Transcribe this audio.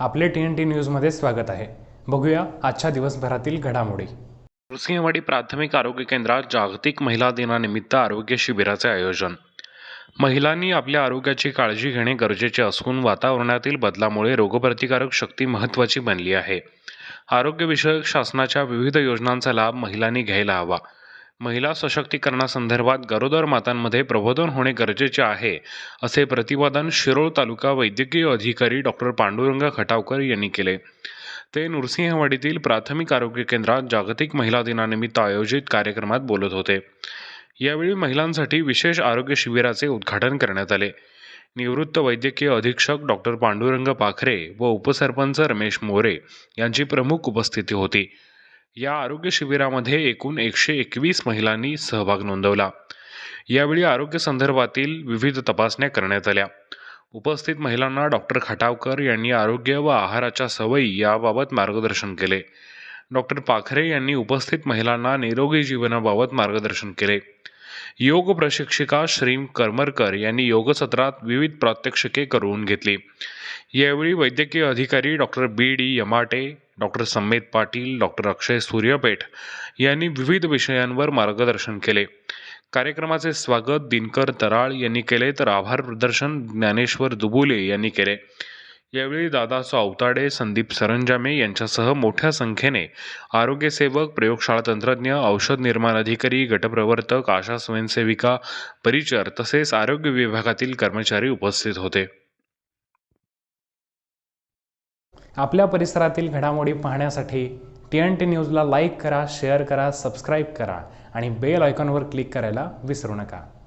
आपले T N T न्यूजमध्ये स्वागत आहे. बघूया आजच्या दिवसभरातील घडामोडी. नृसिंहवाडी प्राथमिक आरोग्य केंद्रात जागतिक महिला दिनानिमित्त आरोग्य शिबिराचे आयोजन. महिलांनी आपल्या आरोग्याची काळजी घेणे गरजेचे असून वातावरणातील बदलामुळे रोगप्रतिकारक शक्ती महत्त्वाची बनली आहे. आरोग्यविषयक शासनाच्या विविध योजनांचा लाभ महिलांनी घ्यायला हवा. महिला सशक्तीकरणासंदर्भात गरोदर मातांमध्ये प्रबोधन होणे गरजेचे आहे असे प्रतिपादन शिरोळ तालुका वैद्यकीय अधिकारी डॉक्टर पांडुरंग खटावकर यांनी केले. ते नृसिंहवाडीतील प्राथमिक आरोग्य केंद्रात जागतिक महिला दिनानिमित्त आयोजित कार्यक्रमात बोलत होते. यावेळी महिलांसाठी विशेष आरोग्य शिबिराचे उद्घाटन करण्यात आले. निवृत्त वैद्यकीय अधीक्षक डॉक्टर पांडुरंग पाखरे व उपसरपंच रमेश मोरे यांची प्रमुख उपस्थिती होती. या आरोग्य शिबिरामध्ये एकूण एकशे एकवीस महिलांनी सहभाग नोंदवला. यावेळी आरोग्य संदर्भातील विविध तपासण्या करण्यात आल्या. उपस्थित महिलांना डॉक्टर खटावकर यांनी आरोग्य व आहाराच्या सवयी याबाबत मार्गदर्शन केले. डॉक्टर पाखरे यांनी उपस्थित महिलांना निरोगी जीवनाबाबत मार्गदर्शन केले. योग प्रशिक्षिका श्री करमरकर यांनी योग सत्रात विविध प्रात्यक्षिके करून घेतली. यावेळी वैद्यकीय अधिकारी doctor B D Yamate doctor Sammed Patil doctor Akshay Suryapeth यांनी विविध विषयांवर मार्गदर्शन केले. कार्यक्रमाचे स्वागत दिनकर तराळ यांनी केले तर आभार प्रदर्शन ज्ञानेश्वर दुबुले यांनी केले. यावेळी दादासो सावताडे संदीप सरंजामे यांच्यासह मोठ्या संख्येने आरोग्यसेवक प्रयोगशाळा तंत्रज्ञ औषध निर्माण अधिकारी गटप्रवर्तक आशा स्वयंसेविका परिचर तसेच आरोग्य विभागातील कर्मचारी उपस्थित होते. आपल्या परिसरातील घडामोडी पाहण्यासाठी टी एन टी न्यूजला लाईक करा शेअर करा सबस्क्राईब करा आणि बेल आयकॉनवर क्लिक करायला विसरू नका.